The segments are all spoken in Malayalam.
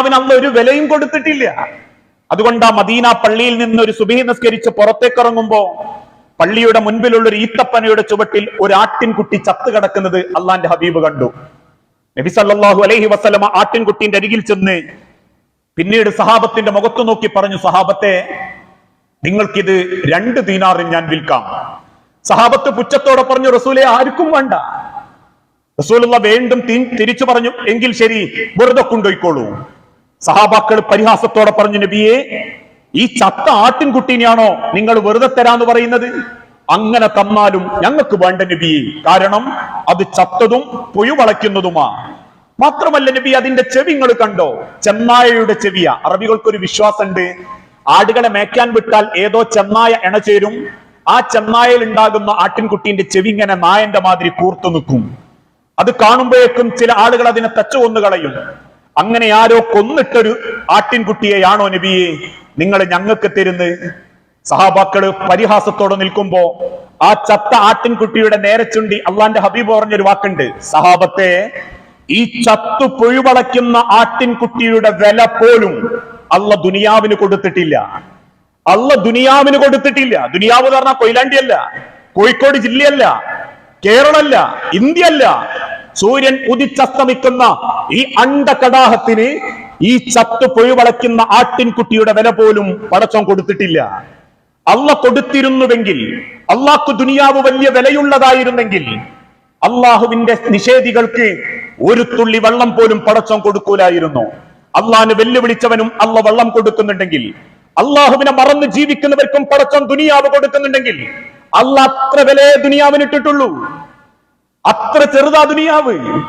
അവന് അന്ന് ഒരു വിലയും കൊടുത്തിട്ടില്ല. അതുകൊണ്ട് ആ മദീന പള്ളിയിൽ നിന്ന് ഒരു സുബഹി നിസ്കരിച്ച് പുറത്തേക്ക് ഇറങ്ങുമ്പോ പള്ളിയുടെ മുൻപിലുള്ള ഒരു ഈത്തപ്പനയുടെ ചുവട്ടിൽ ഒരു ആട്ടിൻകുട്ടി ചത്തു കിടക്കുന്നത് അള്ളാന്റെ ഹബീബ് കണ്ടു. നബി സല്ലല്ലാഹു അലൈഹി വസല്ലമ ആട്ടിൻകുട്ടിന്റെ അരികിൽ ചെന്ന് പിന്നീട് സഹാബത്തിന്റെ മുഖത്ത് നോക്കി പറഞ്ഞു സഹാബത്തെ നിങ്ങൾക്കിത് രണ്ട് ദീനാറിൽ ഞാൻ വിൽക്കാം. സഹാബത്ത് പുച്ഛത്തോടെ പറഞ്ഞു റസൂലെ ആർക്കും വേണ്ട. റസൂലുള്ള വീണ്ടും തിരിച്ചു പറഞ്ഞു എങ്കിൽ ശരി വെറുതെ കൊണ്ടുപോയിക്കോളൂ. സഹാബാക്കൾ പരിഹാസത്തോടെ പറഞ്ഞു നബിയെ ഈ ചത്ത ആട്ടിൻകുട്ടീനെയാണോ നിങ്ങൾ വെറുതെ തരാന്ന് പറയുന്നത്? അങ്ങനെ തന്നാലും ഞങ്ങൾക്ക് വേണ്ട നബിയെ. കാരണം അത് ചത്തതും പൊയുവളയ്ക്കുന്നതുമാ മാത്രമല്ല നബി അതിന്റെ ചെവി നിങ്ങൾ കണ്ടോ? ചെന്നായയുടെ ചെവിയ. അറബികൾക്കൊരു വിശ്വാസമുണ്ട്. ആടുകളെ മേക്കാൻ വിട്ടാൽ ഏതോ ചെന്നായ എണ ചേരും. ആ ചെന്നായയിൽ ഉണ്ടാകുന്ന ആട്ടിൻകുട്ടീന്റെ ചെവി ഇങ്ങനെ നായന്റെ മാതിരി കൂർത്തു നിൽക്കും. അത് കാണുമ്പോഴേക്കും ചില ആളുകൾ അതിനെ തച്ചു കൊന്നു കളയും. അങ്ങനെ ആരോ കൊന്നിട്ടൊരു ആട്ടിൻകുട്ടിയെയാണോ നബിയെ നിങ്ങൾ ഞങ്ങൾക്ക് തരുന്നത് സഹാബാക്കൾ പരിഹാസത്തോടെ നിൽക്കുമ്പോ ആ ചത്ത ആട്ടിൻകുട്ടിയുടെ നേരെ ചുണ്ടി അള്ളാന്റെ ഹബീബ് പറഞ്ഞൊരു വാക്കുണ്ട്. സഹാബത്തെ ഈ ചത്തു പൊഴിവളയ്ക്കുന്ന ആട്ടിൻകുട്ടിയുടെ വില പോലും അള്ള ദുനിയാവിന് കൊടുത്തിട്ടില്ല. അള്ള ദുനിയാവിന് കൊടുത്തിട്ടില്ല. ദുനിയാവ് എന്ന് പറഞ്ഞാൽ കൊയിലാണ്ടിയല്ല കോഴിക്കോട് ജില്ലയല്ല കേരളല്ല ഇന്ത്യയല്ല. സൂര്യൻ ഉദിച്ചസ്തമിക്കുന്ന ഈ അണ്ടകടാഹത്തിന് ഈ ചത്തു പൊഴിവളയ്ക്കുന്ന ആട്ടിൻകുട്ടിയുടെ വില പോലും പടച്ചം കൊടുത്തിട്ടില്ല. അള്ള കൊടുത്തിരുന്നുവെങ്കിൽ അള്ളാഹ്ക്ക് ദുനിയാവ് വലിയ വിലയുള്ളതായിരുന്നെങ്കിൽ അള്ളാഹുവിന്റെ നിഷേധികൾക്ക് ഒരു തുള്ളി വെള്ളം പോലും പടച്ചം കൊടുക്കൂലായിരുന്നു. അള്ളാഹിന് വെല്ലുവിളിച്ചവനും അള്ള വെള്ളം കൊടുക്കുന്നുണ്ടെങ്കിൽ അള്ളാഹുവിനെ മറന്ന് ജീവിക്കുന്നവർക്കും പടച്ചം ദുനിയാവ് കൊടുക്കുന്നുണ്ടെങ്കിൽ അള്ള അത്ര വിലയെ ദുനിയാവിന് ഇട്ടിട്ടുള്ളൂ. അത്ര ചെറുതാ ദുനിയാവ്.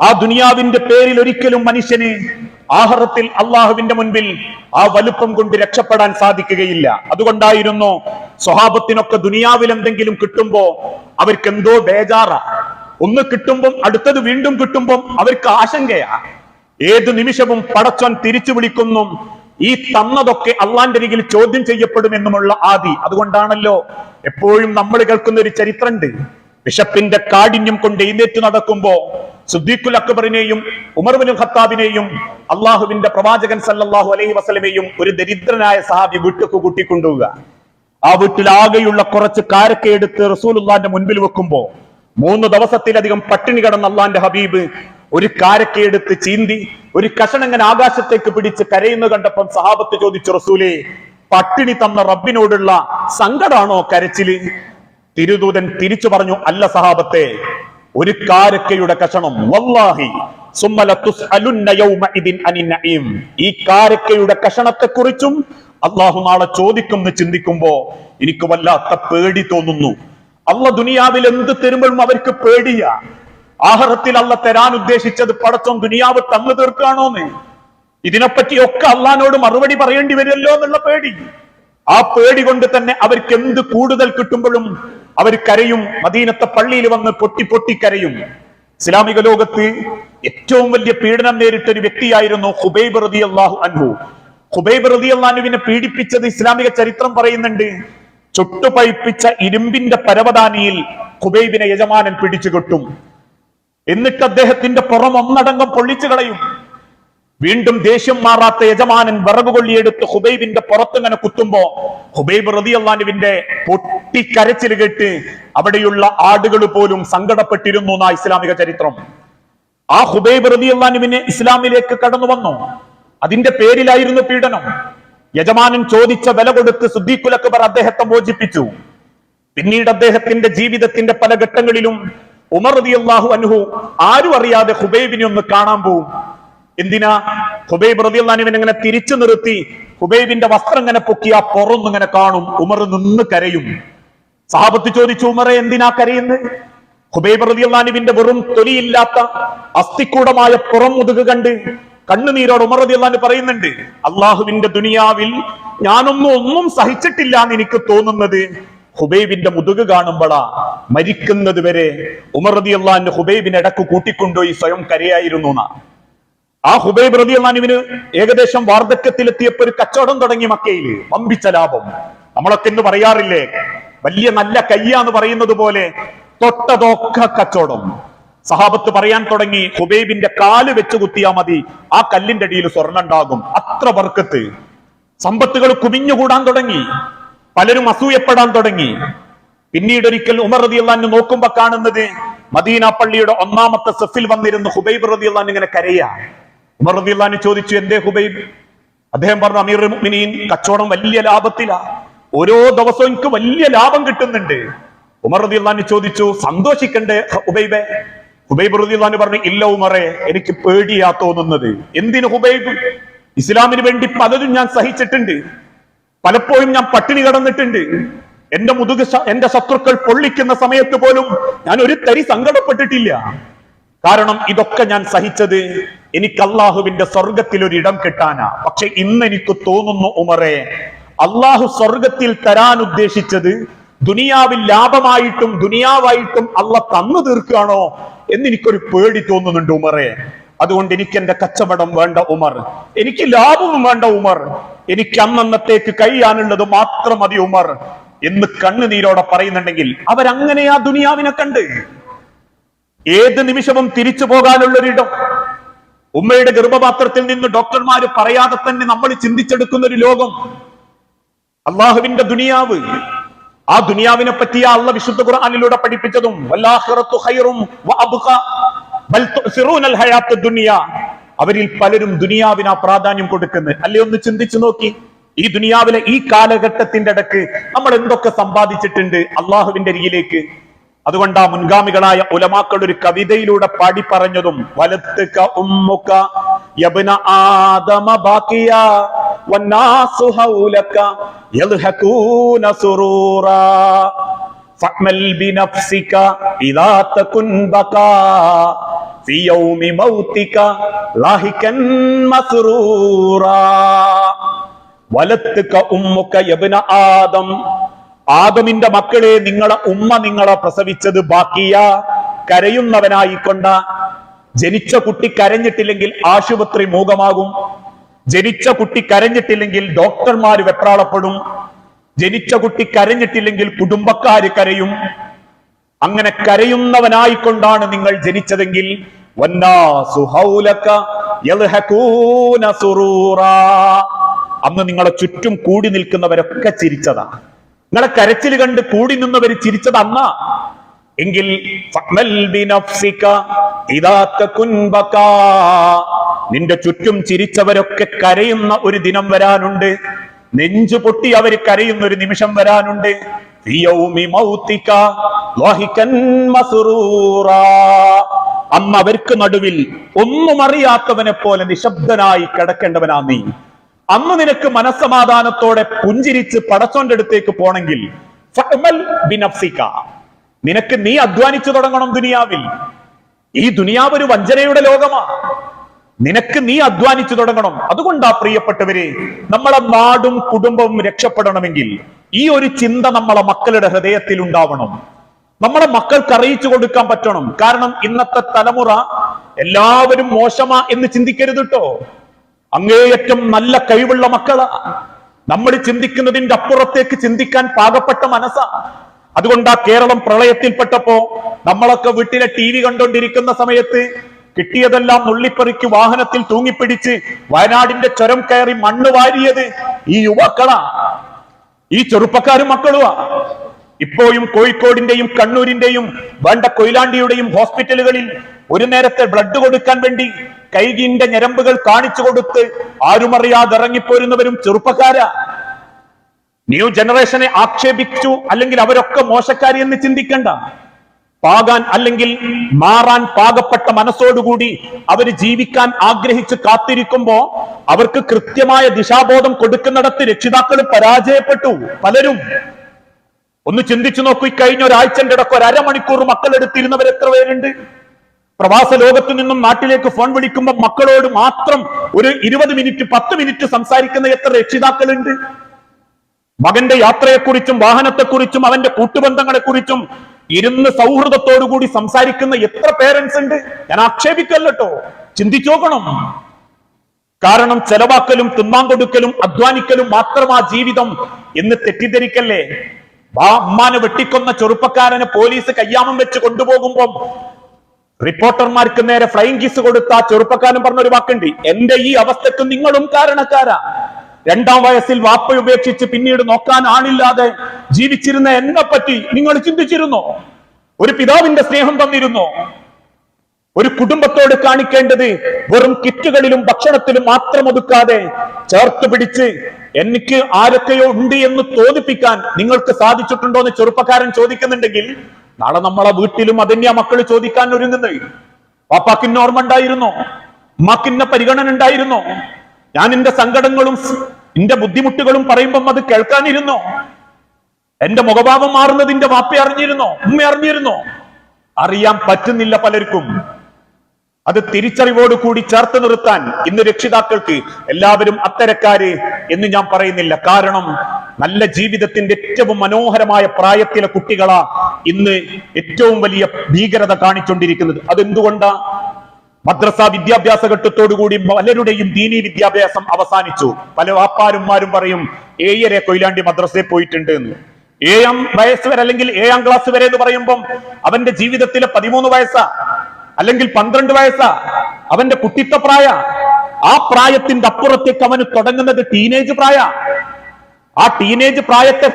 ആ ദുനിയാവിന്റെ പേരിൽ ഒരിക്കലും മനുഷ്യന് ആഹറത്തിൽ അള്ളാഹുവിന്റെ മുൻപിൽ ആ വലുപ്പം കൊണ്ട് രക്ഷപ്പെടാൻ സാധിക്കുകയില്ല. അതുകൊണ്ടായിരുന്നു സ്വഹാബത്തിനൊക്കെ ദുനിയാവിൽ എന്തെങ്കിലും കിട്ടുമ്പോ അവർക്ക് എന്തോ ബേജാറാ. ഒന്ന് കിട്ടുമ്പം അടുത്തത് വീണ്ടും കിട്ടുമ്പം അവർക്ക് ആശങ്കയാ. ഏത് നിമിഷവും പടച്ചോൻ തിരിച്ചു വിളിക്കുന്നു ഈ തന്നതൊക്കെ അള്ളാന്റെ അരികിൽ ചോദ്യം ചെയ്യപ്പെടുമെന്നുമുള്ള ആദി. അതുകൊണ്ടാണല്ലോ എപ്പോഴും നമ്മൾ കേൾക്കുന്ന ഒരു ചരിത്രമുണ്ട് വിശപ്പിന്റെ കാഠിന്യം കൊണ്ട് എഴുന്നേറ്റ് നടക്കുമ്പോ സുദ്ദീഖുൽ അക്ബറിനെയും ഉമർബിൻ ഖത്താബിനെയും അള്ളാഹുവിന്റെ പ്രവാചകൻ സല്ലാഹു അലൈഹി വസ്ലമേയും ഒരു ദരിദ്രനായ സഹാബി വീട്ടിലേക്ക് കൂട്ടിക്കൊണ്ടുപോവുക. ആ വീട്ടിൽ ആകെയുള്ള കുറച്ച് കാരക്ക എടുത്ത് റസൂലുല്ലാന്റെ മുൻപിൽ വെക്കുമ്പോ മൂന്ന് ദിവസത്തിലധികം പട്ടിണി കിടന്ന അള്ളാന്റെ ഹബീബ് ഒരു കാരക്ക എടുത്ത് ചീന്തി ഒരു കഷണങ്ങൻ ആകാശത്തേക്ക് പിടിച്ച് കരയുന്നു കണ്ടപ്പം സഹാബത്ത് ചോദിച്ചു റസൂലേ പട്ടിണി തന്ന റബ്ബിനോടുള്ള സങ്കടാണോ കരച്ചിൽ? തിരുദൂതൻ തിരിച്ചു പറഞ്ഞു അല്ല സഹാബത്തെ ഒരു കാരക്കയുടെ കഷണം വല്ലാഹി ഈ കാരക്കയുടെ കഷണത്തെ കുറിച്ചും അള്ളാഹു നാളെ ചോദിക്കുമെന്ന് ചിന്തിക്കുമ്പോ എനിക്ക് വല്ലാത്ത പേടി തോന്നുന്നു. അള്ള ദുനിയാവിൽ എന്ത് തരുമ്പോഴും അവർക്ക് പേടിയ. ആഹാരത്തിൽ അള്ള തരാൻ ഉദ്ദേശിച്ചത് പടച്ചോൻ ദുനിയാവ് തന്നു തീർക്കാണോന്ന് ഇതിനെപ്പറ്റിയൊക്കെ അള്ളഹാനോട് മറുപടി പറയേണ്ടി വരുമല്ലോ എന്നുള്ള പേടി. ആ പേടി കൊണ്ട് തന്നെ അവർക്ക് എന്ത് കൂടുതൽ കിട്ടുമ്പോഴും അവർ കരയും. മദീനത്തെ പള്ളിയിൽ വന്ന് പൊട്ടി പൊട്ടി കരയും. ഇസ്ലാമിക ലോകത്ത് ഏറ്റവും വലിയ പീഡനം നേരിട്ട ഒരു വ്യക്തിയായിരുന്നു ഹുബൈബ് റതി അള്ളാഹു അൻഹു. ഹുബൈബ് റതി അള്ളാഹുവിനെ പീഡിപ്പിച്ചത് ഇസ്ലാമിക ചരിത്രം പറയുന്നുണ്ട്. ചുട്ടുപഴിപ്പിച്ച ഇരുമ്പിന്റെ പരവതാനിയിൽ ഹുബൈബിനെ യജമാനൻ പിടിച്ചു കെട്ടും എന്നിട്ട് അദ്ദേഹത്തിന്റെ പുറം ഒന്നടങ്കം പൊള്ളിച്ചു കളയും വീണ്ടും ദേഷ്യം മാറാത്ത യജമാനൻ വിറക് കൊള്ളിയെടുത്ത് ഹുബൈബിന്റെ പുറത്തിങ്ങനെ കുത്തുമ്പോ ഹുബൈബ് റതി അള്ളാനുവിന്റെ പൊട്ടിക്കരച്ചിൽ കേട്ട് അവിടെയുള്ള ആടുകൾ പോലും സങ്കടപ്പെട്ടിരുന്നു എന്നാ ഇസ്ലാമിക ചരിത്രം. ആ ഹുബൈബ് റതി അള്ളാനുവിന് ഇസ്ലാമിലേക്ക് കടന്നു വന്നു. അതിന്റെ പേരിലായിരുന്നു പീഡനം. യജമാനൻ ചോദിച്ച വില കൊടുത്ത് സുദ്ദീഖുൽ അക്ബർ അദ്ദേഹത്തെ മോചിപ്പിച്ചു. പിന്നീട് അദ്ദേഹത്തിന്റെ ജീവിതത്തിന്റെ പല ഘട്ടങ്ങളിലും ഉമർ റതി അള്ളാഹു അൻഹു ആരും അറിയാതെ ഹുബൈബിനെ ഒന്ന് കാണാൻ പോവും. എന്തിനാ? ഹുബൈബ് റതിയുള്ളാനുവിനെ ഇങ്ങനെ തിരിച്ചു നിർത്തി. ഹുബൈബിന്റെ വസ്ത്രം ഇങ്ങനെ പൊക്കി ആ പുറന്നിങ്ങനെ കാണും. ഉമർ നിന്ന് കരയും. സഹാബത്ത് ചോദിച്ചു ഉമറെ എന്തിനാ കരയുന്നത് ഹുബൈബ് റതിയുള്ളാനുവിന്റെ വെറും തൊലിയില്ലാത്ത അസ്ഥിക്കൂടമായ പുറം മുതുക് കണ്ട് കണ്ണുനീരോട് ഉമർ റതിയുള്ളാന് പറയുന്നുണ്ട് അള്ളാഹുവിന്റെ ദുനിയാവിൽ ഞാനൊന്നും ഒന്നും സഹിച്ചിട്ടില്ല എന്ന് എനിക്ക് തോന്നുന്നത് ഹുബൈബിന്റെ മുതുക് കാണുമ്പോളാ. മരിക്കുന്നത് വരെ ഉമർ റതിയുള്ളാന്റെ ഹുബൈബിനെ ഇടയ്ക്ക് കൂട്ടിക്കൊണ്ടുപോയി സ്വയം കരയായിരുന്നു എന്നാ. ആ ഹുബൈബ് റതി അള്ളാനുവിന് ഏകദേശം വാർദ്ധക്യത്തിലെത്തിയപ്പോ ഒരു കച്ചവടം തുടങ്ങി മക്കയിൽ വമ്പിച്ച ലാഭം. നമ്മളൊക്കെ ഇന്ന് പറയാറില്ലേ വലിയ നല്ല കയ്യാന്ന് പറയുന്നത് പോലെ തൊട്ടതൊക്കെ കച്ചവടം. സഹാബത്ത് പറയാൻ തുടങ്ങി ഹുബൈബിന്റെ കാൽ വെച്ച് കുത്തിയാ മതി ആ കല്ലിന്റെ അടിയിൽ സ്വർണം ഉണ്ടാകും. അത്ര വർക്കത്ത്. സമ്പത്തുകൾ കുമിഞ്ഞുകൂടാൻ തുടങ്ങി പലരും അസൂയപ്പെടാൻ തുടങ്ങി. പിന്നീട് ഒരിക്കൽ ഉമർ റതി അള്ളാഹിന് നോക്കുമ്പോ കാണുന്നത് മദീന പള്ളിയുടെ ഒന്നാമത്തെ സെഫിൽ വന്നിരുന്ന ഹുബൈബ് റതി അള്ളാൻ ഇങ്ങനെ കരയാ. ഉമർ ചോദിച്ചു എന്തേ ഹുബൈബ്? അദ്ദേഹം പറഞ്ഞു അമീർ മുഅ്മിനീൻ കച്ചവടം വലിയ ലാഭത്തിലാ. ഓരോ ദിവസവും എനിക്ക് വലിയ ലാഭം കിട്ടുന്നുണ്ട്. ഉമർ റതി ചോദിച്ചു സന്തോഷിക്കണ്ടേ ഹുബൈബെ? ഹുബൈബ് റതി പറഞ്ഞു ഇല്ല ഉമറെ എനിക്ക് പേടിയാ തോന്നുന്നത്. എന്തിന് ഹുബൈബ്? ഇസ്ലാമിന് വേണ്ടി പലതും ഞാൻ സഹിച്ചിട്ടുണ്ട്. പലപ്പോഴും ഞാൻ പട്ടിണി കടന്നിട്ടുണ്ട്. എന്റെ മുതുക എന്റെ ശത്രുക്കൾ പൊള്ളിക്കുന്ന സമയത്ത് പോലും ഞാൻ ഒരു തരി സങ്കടപ്പെട്ടിട്ടില്ല. കാരണം ഇതൊക്കെ ഞാൻ സഹിച്ചത് എനിക്ക് അള്ളാഹുവിന്റെ സ്വർഗത്തിൽ ഒരു ഇടം കിട്ടാനാ. പക്ഷെ ഇന്ന് എനിക്ക് തോന്നുന്നു ഉമറെ അള്ളാഹു സ്വർഗത്തിൽ തരാൻ ഉദ്ദേശിച്ചത് ദുനിയാവിൽ ലാഭമായിട്ടും ദുനിയാവായിട്ടും അള്ള തന്നു തീർക്കുകയാണോ എന്ന് എനിക്കൊരു പേടി തോന്നുന്നുണ്ട് ഉമറെ. അതുകൊണ്ട് എനിക്ക് എന്റെ കച്ചവടം വേണ്ട ഉമർ. എനിക്ക് ലാഭവും വേണ്ട ഉമർ. എനിക്ക് അന്നന്നത്തേക്ക് കഴിയാനുള്ളത് മാത്രം മതി ഉമർ. എന്ന് കണ്ണുനീരോടെ പറയുന്നുണ്ടെങ്കിൽ അവരങ്ങനെയാ ദുനിയാവിനെ കണ്ട് ഏത് നിമിഷവും തിരിച്ചു പോകാനുള്ളൊരിടം. ഉമ്മയുടെ ഗർഭപാത്രത്തിൽ നിന്ന് ഡോക്ടർമാര് പറയാതെ തന്നെ നമ്മൾ ചിന്തിച്ചെടുക്കുന്ന ഒരു ലോകം. അള്ളാഹുവിന്റെ ദുനിയാവ്. ആ ദുനിയാവിനെ പറ്റി അള്ള വിശുദ്ധ ഖുർആാനിലൂടെ പഠിപ്പിച്ചതും. അവരിൽ പലരും ദുനിയാവിന് ആ പ്രാധാന്യം കൊടുക്കുന്നത് അല്ലെ ഒന്ന് ചിന്തിച്ചു നോക്കി. ഈ ദുനിയാവിലെ ഈ കാലഘട്ടത്തിന്റെ ഇടയ്ക്ക് നമ്മൾ എന്തൊക്കെ സമ്പാദിച്ചിട്ടുണ്ട്? അള്ളാഹുവിന്റെ അരികിലേക്ക്. അതുകൊണ്ട് ആ മുൻഗാമികളായ ഉലമാക്കൾ ഒരു കവിതയിലൂടെ പാടി പറഞ്ഞതും വലത്ത് ഉമ്മുക യബ്ന ആദമ ഹൗലക ഇദാ തകുൻ ഉമ്മുക യബ്ന ആദം ആദമിന്റെ മക്കളെ നിങ്ങളെ ഉമ്മ നിങ്ങളെ പ്രസവിച്ചത് ബാക്കിയ. കരയുന്നവനായിക്കൊണ്ട. ജനിച്ച കുട്ടി കരഞ്ഞിട്ടില്ലെങ്കിൽ ആശുപത്രി മൂകമാകും. ജനിച്ച കുട്ടി കരഞ്ഞിട്ടില്ലെങ്കിൽ ഡോക്ടർമാർ വെപ്രാളപ്പെടും. ജനിച്ച കുട്ടി കരഞ്ഞിട്ടില്ലെങ്കിൽ കുടുംബക്കാര് കരയും. അങ്ങനെ കരയുന്നവനായിക്കൊണ്ടാണ് നിങ്ങൾ ജനിച്ചതെങ്കിൽ. അന്ന് നിങ്ങളെ ചുറ്റും കൂടി നിൽക്കുന്നവരൊക്കെ ചിരിച്ചതാ. നിങ്ങളെ കരച്ചിൽ കണ്ട് കൂടി നിന്നവർ ചിരിച്ചത് അമ്മ എങ്കിൽ. നിന്റെ ചുറ്റും ചിരിച്ചവരൊക്കെ കരയുന്ന ഒരു ദിനം വരാനുണ്ട്. നെഞ്ചു പൊട്ടി അവർ കരയുന്ന ഒരു നിമിഷം വരാനുണ്ട്. അമ്മ അവർക്ക് നടുവിൽ ഒന്നും അറിയാത്തവനെ പോലെ നിശബ്ദനായി കിടക്കേണ്ടവനാ നീ. അന്ന് നിനക്ക് മനസ്സമാധാനത്തോടെ പുഞ്ചിരിച്ച് പടച്ചോന്റെ അടുത്തേക്ക് പോണെങ്കിൽ. നിനക്ക് നീ അധ്വാനിച്ചു തുടങ്ങണം ദുനിയാവിൽ. ഈ ദുനിയാവ് ഒരു വഞ്ചനയുടെ ലോകമാ. നിനക്ക് നീ അധ്വാനിച്ചു തുടങ്ങണം. അതുകൊണ്ടാ പ്രിയപ്പെട്ടവരെ നമ്മളെ നാടും കുടുംബവും രക്ഷപ്പെടണമെങ്കിൽ ഈ ഒരു ചിന്ത നമ്മളെ മക്കളുടെ ഹൃദയത്തിൽ ഉണ്ടാവണം. നമ്മളെ മക്കൾക്ക് അറിയിച്ചു കൊടുക്കാൻ പറ്റണം. കാരണം ഇന്നത്തെ തലമുറ എല്ലാവരും മോശമാ എന്ന് ചിന്തിക്കരുത് കേട്ടോ അങ്ങേയറ്റം നല്ല കഴിവുള്ള മക്കളാ. നമ്മൾ ചിന്തിക്കുന്നതിന്റെ അപ്പുറത്തേക്ക് ചിന്തിക്കാൻ പാകപ്പെട്ട മനസ്സാ. അതുകൊണ്ട് ആ കേരളം പ്രളയത്തിൽപ്പെട്ടപ്പോ നമ്മളൊക്കെ വീട്ടിലെ ടി വി കണ്ടോണ്ടിരിക്കുന്ന സമയത്ത് കിട്ടിയതെല്ലാം നുള്ളിപ്പറിക്ക് വാഹനത്തിൽ തൂങ്ങിപ്പിടിച്ച് വയനാടിന്റെ ചുരം കയറി മണ്ണ് വാരിയത് ഈ യുവാക്കളാ. ഈ ചെറുപ്പക്കാരും മക്കളുമാ ഇപ്പോഴും കോഴിക്കോടിന്റെയും കണ്ണൂരിന്റെയും വേണ്ട കൊയിലാണ്ടിയുടെയും ഹോസ്പിറ്റലുകളിൽ ഒരു നേരത്തെ ബ്ലഡ് കൊടുക്കാൻ വേണ്ടി കൈകിന്റെ ഞരമ്പുകൾ കാണിച്ചു കൊടുത്ത് ആരുമറിയാതെ ഇറങ്ങിപ്പോരുന്നവരും ചെറുപ്പക്കാരാ. ന്യൂ ജനറേഷനെ ആക്ഷേപിച്ചു അല്ലെങ്കിൽ അവരൊക്കെ മോശക്കാരി എന്ന് ചിന്തിക്കണ്ട. പാകാൻ അല്ലെങ്കിൽ മാറാൻ പാകപ്പെട്ട മനസ്സോടുകൂടി അവർ ജീവിക്കാൻ ആഗ്രഹിച്ച് കാത്തിരിക്കുമ്പോ അവർക്ക് കൃത്യമായ ദിശാബോധം കൊടുക്കുന്നിടത്ത് രക്ഷിതാക്കൾ പരാജയപ്പെട്ടു പലരും. ഒന്ന് ചിന്തിച്ചു നോക്കൂ കഴിഞ്ഞ ഒരാഴ്ചന്റെ ഇടയ്ക്ക് ഒരു അരമണിക്കൂർ മക്കൾ എടുത്തിരുന്നവർ എത്ര പേരുണ്ട്? പ്രവാസ ലോകത്തു നിന്നും നാട്ടിലേക്ക് ഫോൺ വിളിക്കുമ്പോൾ മക്കളോട് മാത്രം ഒരു ഇരുപത് മിനിറ്റ് പത്ത് മിനിറ്റ് സംസാരിക്കുന്ന എത്ര രക്ഷിതാക്കളുണ്ട്? മകന്റെ യാത്രയെക്കുറിച്ചും വാഹനത്തെക്കുറിച്ചും അവന്റെ കൂട്ടുബന്ധങ്ങളെക്കുറിച്ചും ഇരുന്ന് സൗഹൃദത്തോടുകൂടി സംസാരിക്കുന്ന എത്ര പേരൻസ് ഉണ്ട്? ഞാൻ ആക്ഷേപിക്കല്ലോ ചിന്തിച്ചു നോക്കണം. കാരണം ചെലവാക്കലും തിന്നാൻ കൊടുക്കലും അധ്വാനിക്കലും മാത്രമാ ജീവിതം എന്ന് തെറ്റിദ്ധരിക്കല്ലേ? ആ അമ്മാനെ വെട്ടിക്കൊന്ന ചെറുപ്പക്കാരനെ പോലീസ് കയ്യാമം വെച്ച് കൊണ്ടുപോകുമ്പോൾ റിപ്പോർട്ടർമാർക്ക് നേരെ ഫ്ലൈങ് കിസ് കൊടുത്ത ആ ചെറുപ്പക്കാരൻ പറഞ്ഞ ഒരു വാക്കുണ്ട്. എന്റെ ഈ അവസ്ഥക്ക് നിങ്ങളും കാരണക്കാരാ. രണ്ടാം വയസ്സിൽ വാപ്പ ഉപേക്ഷിച്ച് പിന്നീട് നോക്കാൻ ആളില്ലാതെ ജീവിച്ചിരുന്ന എന്നെ പറ്റി നിങ്ങൾ ചിന്തിച്ചിരുന്നോ? ഒരു പിതാവിന്റെ സ്നേഹം തന്നിരുന്നോ? ഒരു കുടുംബത്തോട് കാണിക്കേണ്ടത് വെറും കിറ്റുകളിലും ഭക്ഷണത്തിലും മാത്രം ഒതുക്കാതെ ചേർത്ത് പിടിച്ച് എനിക്ക് ആരൊക്കെയോ ഉണ്ട് എന്ന് തോന്നിപ്പിക്കാൻ നിങ്ങൾക്ക് സാധിച്ചിട്ടുണ്ടോ എന്ന് ചെറുപ്പക്കാരൻ ചോദിക്കുന്നുണ്ടെങ്കിൽ നാളെ നമ്മളെ വീട്ടിലും അതന്നെയാ മക്കൾ ചോദിക്കാൻ ഒരുങ്ങുന്നത്? പാപ്പാക്കിന് ഓർമ്മ ഉണ്ടായിരുന്നോ? ഉമ്മാക്കിന്ന പരിഗണന ഉണ്ടായിരുന്നോ? ഞാൻ എന്റെ സങ്കടങ്ങളും എന്റെ ബുദ്ധിമുട്ടുകളും പറയുമ്പം അത് കേൾക്കാനിരുന്നോ? എന്റെ മുഖഭാവം മാറുന്നതിന്റെ വാപ്പ അറിഞ്ഞിരുന്നോ? ഉമ്മ അറിഞ്ഞിരുന്നോ? അറിയാൻ പറ്റുന്നില്ല പലർക്കും. അത് തിരിച്ചറിവോട് കൂടി ചേർത്ത് നിർത്താൻ ഇന്ന് രക്ഷിതാക്കൾക്ക് എല്ലാവരും അത്തരക്കാര് എന്ന് ഞാൻ പറയുന്നില്ല. കാരണം നല്ല ജീവിതത്തിന്റെ ഏറ്റവും മനോഹരമായ പ്രായത്തിലെ കുട്ടികളാ ഇന്ന് ഏറ്റവും വലിയ ഭീകരത കാണിച്ചുകൊണ്ടിരിക്കുന്നത് അതെന്തുകൊണ്ടാ? മദ്രസ വിദ്യാഭ്യാസ ഘട്ടത്തോടുകൂടി പലരുടെയും ദീനീ വിദ്യാഭ്യാസം അവസാനിച്ചു. പല വാപ്പാരുമാരും പറയും ഏയരെ കൊയിലാണ്ടി മദ്രസയിൽ പോയിട്ടുണ്ട് എന്ന്. ഏഴാം വയസ്സ് വരെ അല്ലെങ്കിൽ ഏഴാം ക്ലാസ് വരെ എന്ന് പറയുമ്പം അവന്റെ ജീവിതത്തിലെ പതിമൂന്ന് വയസ്സാ. അല്ലെങ്കിൽ പന്ത്രണ്ട് വയസ്സാ. അവന്റെ കുട്ടിത്ത പ്രായ. ആ പ്രായത്തിന്റെ അപ്പുറത്തേക്ക് അവന് തുടങ്ങുന്നത് ടീനേജ് പ്രായ. ആ ടീനേജ് പ്രായത്തെ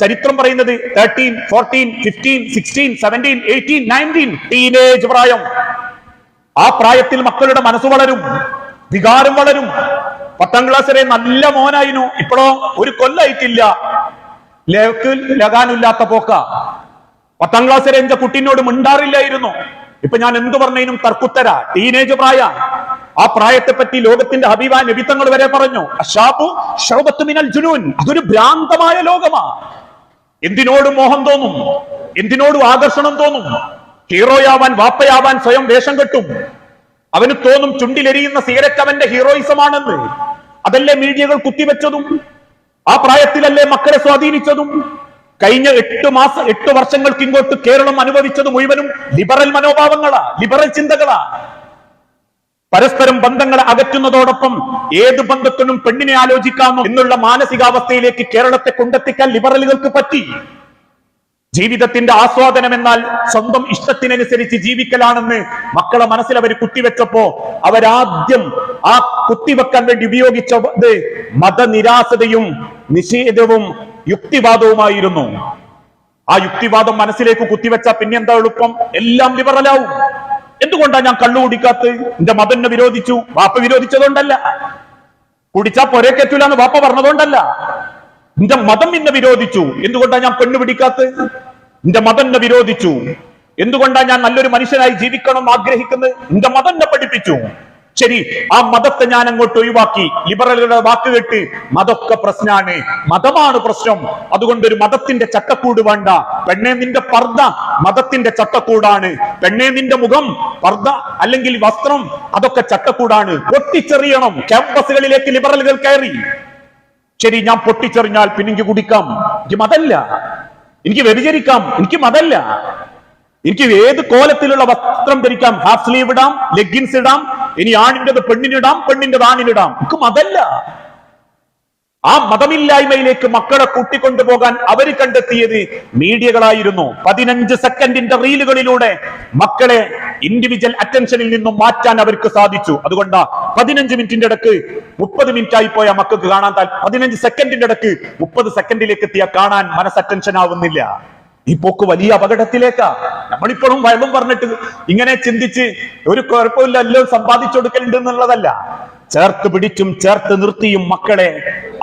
ചരിത്രം പറയുന്നത് thirteen fourteen fifteen sixteen seventeen eighteen nineteen teenage പ്രായം. ആ പ്രായത്തിൽ മക്കളുടെ മനസ്സ് വളരും വികാരം വളരും. പത്താം ക്ലാസ് വരെ നല്ല മോനായിരുന്നു ഇപ്പോഴോ ഒരു കൊല്ലായിട്ടില്ല. ലകാനില്ലാത്ത പോക്ക. പത്താം ക്ലാസ് വരെ എന്റെ കുട്ടീനോട് മിണ്ടാറില്ലായിരുന്നു. ഇപ്പൊ ഞാൻ എന്തു പറഞ്ഞതിനും തർക്കുത്തര. ടീനേജ് പ്രായ. ആ പ്രായത്തെ പറ്റി ലോകത്തിന്റെ ഹബീബ നബിത്തങ്ങൾ വരെ പറഞ്ഞു അഷാബു ജുനൂൻ. അതൊരു ഭ്രാന്തമായ ലോകമാ. എന്തിനോട് മോഹം തോന്നും എന്തിനോടും ആകർഷണം തോന്നും. ഹീറോയാവാൻ വാപ്പയാവാൻ സ്വയം വേഷം കെട്ടും. അവന് തോന്നും ചുണ്ടിലെരിയുന്ന സിഗരറ്റ് അവന്റെ ഹീറോയിസമാണെന്ന്. അതല്ലേ മീഡിയകൾ കുത്തിവെച്ചതും? ആ പ്രായത്തിലല്ലേ മക്കളെ സ്വാധീനിച്ചതും? കഴിഞ്ഞ എട്ട് മാസം എട്ട് വർഷങ്ങൾക്ക് ഇങ്ങോട്ട് കേരളം അനുഭവിച്ചത് മുഴുവനും ലിബറൽ മനോഭാവങ്ങളാ ലിബറൽ ചിന്തകളാ. പരസ്പരം ബന്ധങ്ങളെ അകറ്റുന്നതോടൊപ്പം ഏത് ബന്ധത്തിനും പെണ്ണിനെ ആലോചിക്കാമോ എന്നുള്ള മാനസികാവസ്ഥയിലേക്ക് കേരളത്തെ കൊണ്ടെത്തിക്കാൻ ലിബറലുകൾക്ക് പറ്റി. ജീവിതത്തിന്റെ ആസ്വാദനം എന്നാൽ സ്വന്തം ഇഷ്ടത്തിനനുസരിച്ച് ജീവിക്കലാണെന്ന് മക്കളെ മനസ്സിൽ അവർ കുത്തിവെച്ചപ്പോ അവരാദ്യം ആ കുത്തിവെക്കാൻ വേണ്ടി ഉപയോഗിച്ചത് മതനിരാസതയും നിഷേധവും യുക്തിവാദവുമായിരുന്നു. ആ യുക്തിവാദം മനസ്സിലേക്ക് കുത്തിവെച്ച പിന്നെന്താ എളുപ്പം? എല്ലാം ലിബറലാവും എന്തുകൊണ്ടാ ഞാൻ കള്ളു കുടിക്കാത്ത? എന്റെ മതന്നെ വിരോധിച്ചു. വാപ്പ വിരോധിച്ചതുകൊണ്ടല്ല. കുടിച്ചാ പൊരക്കെറ്റൂല എന്ന് വാപ്പ പറഞ്ഞതുകൊണ്ടല്ല. എന്റെ മതം എന്നെ വിരോധിച്ചു. എന്തുകൊണ്ടാ ഞാൻ പെണ്ണ് പിടിക്കാത്ത? എന്റെ മതന്നെ വിരോധിച്ചു. എന്തുകൊണ്ടാ ഞാൻ നല്ലൊരു മനുഷ്യനായി ജീവിക്കണം എന്ന് ആഗ്രഹിക്കുന്നത്? എന്റെ മതം എന്നെ പഠിപ്പിച്ചു. ശരി ആ മതത്തെ ഞാൻ അങ്ങോട്ട് ഒഴിവാക്കി. ലിബറലുകളുടെ വാക്ക് കേട്ട് മതൊക്കെ പ്രശ്നമാണ് മതമാണ് പ്രശ്നം. അതുകൊണ്ട് ഒരു മതത്തിന്റെ ചട്ടക്കൂട് വേണ്ട. പെണ്ണെ നിന്റെ പർദ്ദ മതത്തിന്റെ ചട്ടക്കൂടാണ്. പെണ്ണെ നിന്റെ മുഖം പർദ്ദ അല്ലെങ്കിൽ വസ്ത്രം അതൊക്കെ ചട്ടക്കൂടാണ്. പൊട്ടിച്ചെറിയണം. ക്യാമ്പസുകളിലേക്ക് ലിബറലുകൾ കയറി. ശരി ഞാൻ പൊട്ടിച്ചെറിഞ്ഞാൽ പിന്നെ എനിക്ക് കുടിക്കാം. എനിക്ക് മതല്ല. എനിക്ക് വ്യഭിചരിക്കാം. എനിക്ക് മതല്ല. എനിക്ക് ഏത് കോലത്തിലുള്ള വസ്ത്രം ധരിക്കാം? ഹാഫ് സ്ലീവ് ഇടാം ലെഗിൻസ് ഇടാം ഇനി ആണിന്റെത് പെണ്ണിനിടാം പെണ്ണിന്റെത് ആണിനിടാം എനിക്ക് അതല്ല. ആ മതമില്ലായ്മയിലേക്ക് മക്കളെ കൂട്ടിക്കൊണ്ടുപോകാൻ അവർ കണ്ടെത്തിയത് മീഡിയകളായിരുന്നു. പതിനഞ്ച് സെക്കൻഡിന്റെ റീലുകളിലൂടെ മക്കളെ ഇൻഡിവിജ്വൽ അറ്റൻഷനിൽ നിന്നും മാറ്റാൻ അവർക്ക് സാധിച്ചു. അതുകൊണ്ടാ പതിനഞ്ച് മിനിറ്റിന്റെ ഇടയ്ക്ക് മുപ്പത് മിനിറ്റ് ആയി പോയ മക്കൾക്ക് കാണാൻ പതിനഞ്ച് സെക്കൻഡിന്റെ ഇടയ്ക്ക് മുപ്പത് സെക്കൻഡിലേക്ക് എത്തിയ കാണാൻ മനസ്സ് അറ്റൻഷൻ ആവുന്നില്ല. ഈ പോക്ക് വലിയ അപകടത്തിലേക്കാ. നമ്മളിപ്പോഴും വയമ്പം പറഞ്ഞിട്ട് ഇങ്ങനെ ചിന്തിച്ച് ഒരു കുഴപ്പമില്ല എല്ലാം സമ്പാദിച്ചു കൊടുക്കലുണ്ട് എന്നുള്ളതല്ല ചേർത്ത് പിടിച്ചും ചേർത്ത് നിർത്തിയും മക്കളെ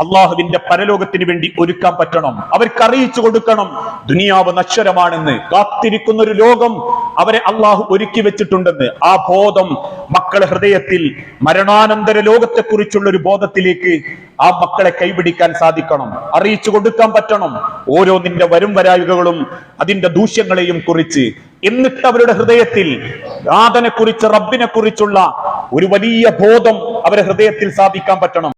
അള്ളാഹുവിന്റെ പരലോകത്തിന് വേണ്ടി ഒരുക്കാൻ പറ്റണം. അവർക്ക് അറിയിച്ചു കൊടുക്കണം. ദുനിയാവ് നശ്വരമാണെന്ന് കാത്തിരിക്കുന്ന ഒരു ലോകം അവരെ അള്ളാഹു ഒരുക്കി വെച്ചിട്ടുണ്ടെന്ന്. ആ ബോധം മക്കളെ ഹൃദയത്തിൽ മരണാനന്തര ലോകത്തെക്കുറിച്ചുള്ള ഒരു ബോധത്തിലേക്ക് ആ മക്കളെ കൈപിടിക്കാൻ സാധിക്കണം. അറിയിച്ചു കൊടുക്കാൻ പറ്റണം. ഓരോന്നിന്റെ വരും വരായുകകളും അതിന്റെ ദൂഷ്യങ്ങളെയും കുറിച്ച് എന്നിട്ട് അവരുടെ ഹൃദയത്തിൽ നാഥനെ കുറിച്ച് റബ്ബിനെ കുറിച്ചുള്ള ഒരു വലിയ ബോധം അവരുടെ ഹൃദയത്തിൽ സ്ഥാപിക്കാൻ പറ്റണം.